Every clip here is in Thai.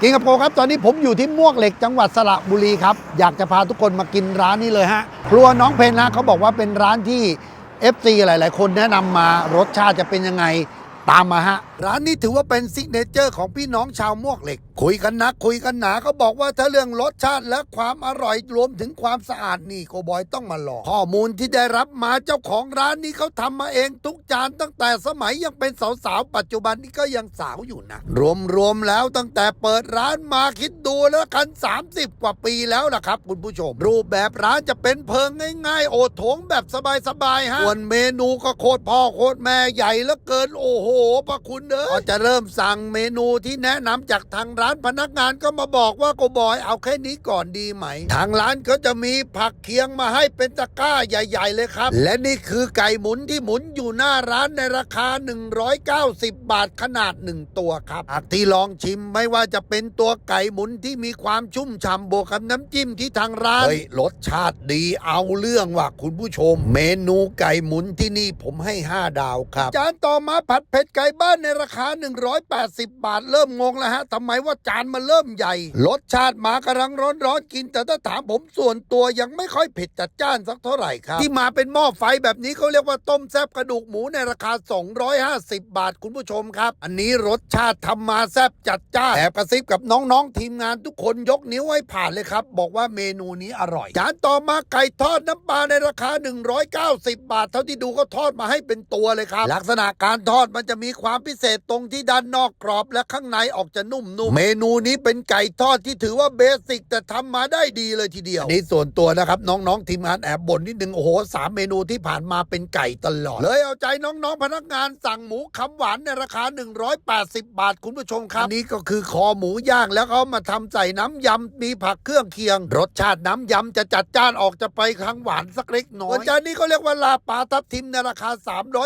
กินกับโปครับ ตอนนี้ผมอยู่ที่มวกเหล็กจังหวัดสระบุรีครับ อยากจะพาทุกคนมากินร้านนี้เลยฮะ ครัวน้องเพนนะเขาบอกว่าเป็นร้านที่ FC หลาย ๆ คนแนะนำมารสชาติจะเป็นยังไงตามมาฮะ ร้านนี้ถือว่าเป็นซิกเนเจอร์ของพี่น้องชาวมวกเหล็ก คุยกันนักคุยกันหนาเขาบอกว่าถ้าเรื่องรสชาติและความอร่อยรวมถึงความสะอาดนี่โกบอยต้องมาลองข้อมูลที่ได้รับมาเจ้าของร้านนี้เขาทำมาเองทุกจานตั้งแต่สมัยยังเป็นสาวๆปัจจุบันนี้ก็ยังสาวอยู่นะ รวมๆแล้วตั้งแต่เปิดร้านมาคิดดูแล้วกัน 30 กว่าปีแล้วล่ะครับ คุณผู้ชม รูปแบบร้านจะเป็นเพิงง่าย ๆ โอโถงแบบสบายๆฮะส่วนเมนูก็โคตรพ่อโคตรแม่ใหญ่เหลือเกินโอ้โหพระคุณเด้อพอจะเริ่มสั่งเมนูที่แนะนำจากทางร้านพนักงานก็มาบอกว่าโกบอยเอาแค่นี้ก่อนดีไหม ทางร้านก็จะมีผักเคียงมาให้เป็นตะกร้าใหญ่ ๆ เลยครับ และนี่คือไก่หมุนที่หมุนอยู่หน้าร้านในราคา 190 บาทขนาด 1 ตัวครับหากที่ลองชิมไม่ว่าจะเป็นตัวไก่หมุนที่มีความชุ่มฉ่ำบวกกับน้ำจิ้มที่ทางร้านเฮ้ยรสชาติดีเอาเรื่องว่ะคุณผู้ชม เมนูไก่หมุนที่นี่ผมให้ 5 ดาวครับ จานต่อมาผัดเผ็ดไก่บ้านในราคา 180 บาทเริ่มงงแล้วฮะทำไมว่าจานมันเริ่มใหญ่ รสชาติมากำลังร้อนๆกิน แต่ถ้าถามผมส่วนตัวยังไม่ค่อยเผ็ดจัดจ้านสักเท่าไหร่ครับ ที่มาเป็นหม้อไฟแบบนี้เขาเรียกว่าต้มแซบกระดูกหมูในราคา 250 บาทคุณผู้ชมครับ อันนี้รสชาติทำมาแซบจัดจ้านแอบกระซิบกับน้องๆทีมงานทุกคนยกนิ้วให้ผ่านเลยครับ บอกว่าเมนูนี้อร่อยจานต่อมาไก่ทอดน้ำปลาในราคา 190 บาท เท่าที่ดูก็ทอดมาให้เป็นตัวเลยครับ ลักษณะการทอดมันจะมีความพิเศษตรงที่ด้านนอกกรอบและข้างในออกจะนุ่มๆเมนูนี้เป็นไก่ทอดที่ถือว่าเบสิกแต่ทำมาได้ดีเลยทีเดียวอันนี้ส่วนตัวนะครับน้องๆทีมงานแอบบ่นนิดนึงโอ้โหสามเมนูที่ผ่านมาเป็นไก่ตลอด เลยเอาใจน้องๆพนักงานสั่งหมูคำหวานในราคา 180 บาทคุณผู้ชมครับอันนี้ก็คือคอหมูย่างแล้วเขามาทำใส่น้ำยำมีผักเครื่องเคียง รสชาติน้ำยำจะจัดจ้านออกจะไปทางหวานสักเล็กน้อยส่วนจานนี้เขาเรียกว่าลาปลาทับทิมในราคา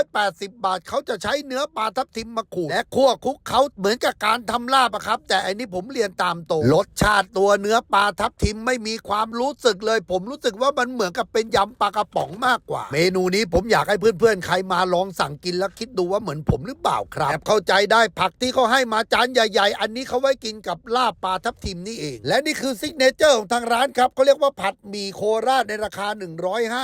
380 บาทเขาจะใช้เนื้อปลาทับทิมมาขูดและคั่วคลุกเขาเหมือนกับการทำลาบอะครับ แต่อันนี้ผมเรียนตามตรงรสชาติตัวเนื้อปลาทับทิมไม่มีความรู้สึกเลย ผมรู้สึกว่ามันเหมือนกับเป็นยำปลากระป๋องมากกว่า เมนูนี้ผมอยากให้เพื่อนๆ ใครมาลองสั่งกินแล้วคิดดูว่าเหมือนผมหรือเปล่าครับแอบเข้าใจได้ผักที่เขาให้มาจานใหญ่ ๆ อันนี้เขาไว้กินกับลาบปลาทับทิมนี่เอง และนี่คือซิกเนเจอร์ของทางร้านครับเขาเรียกว่าผัดหมี่โคราชในราคา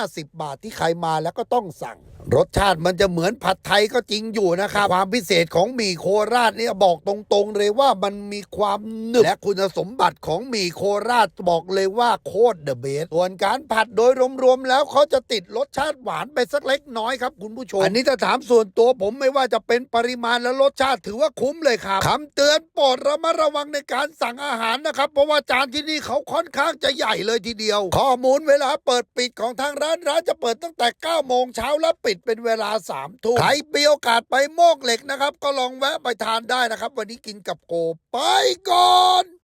150 บาทที่ใครมาแล้วก็ต้องสั่ง รสชาติมันจะเหมือนผัดไทยก็จริงอยู่นะครับ ความพิเศษของหมี่โคราชเนี่ยบอกตรงๆ เลยว่ามันมีความหนึบและคุณสมบัติของหมี่โคราชบอกเลยว่าโคตรเดอะเบสส่วนการผัดโดยรวมๆแล้วเขาจะติดรสชาติหวานไปสักเล็กน้อยครับคุณผู้ชม อันนี้ถ้าถามส่วนตัวผมไม่ว่าจะเป็นปริมาณและรสชาติถือว่าคุ้มเลยครับคำเตือนโปรดระมัดระวังในการสั่งอาหารนะครับ เพราะว่าจานที่นี่เขาค่อนข้างจะใหญ่เลยทีเดียว ข้อมูลเวลาเปิดปิดของทางร้านร้านจะเปิดตั้งแต่9โมงเช้าและปิดเป็นเวลา3ทุ่มใครมีโอกาสไปโมกเหล็กนะครับ ก็ลองแวะไปทานได้นะครับ วันนี้กินกับโกไปก่อน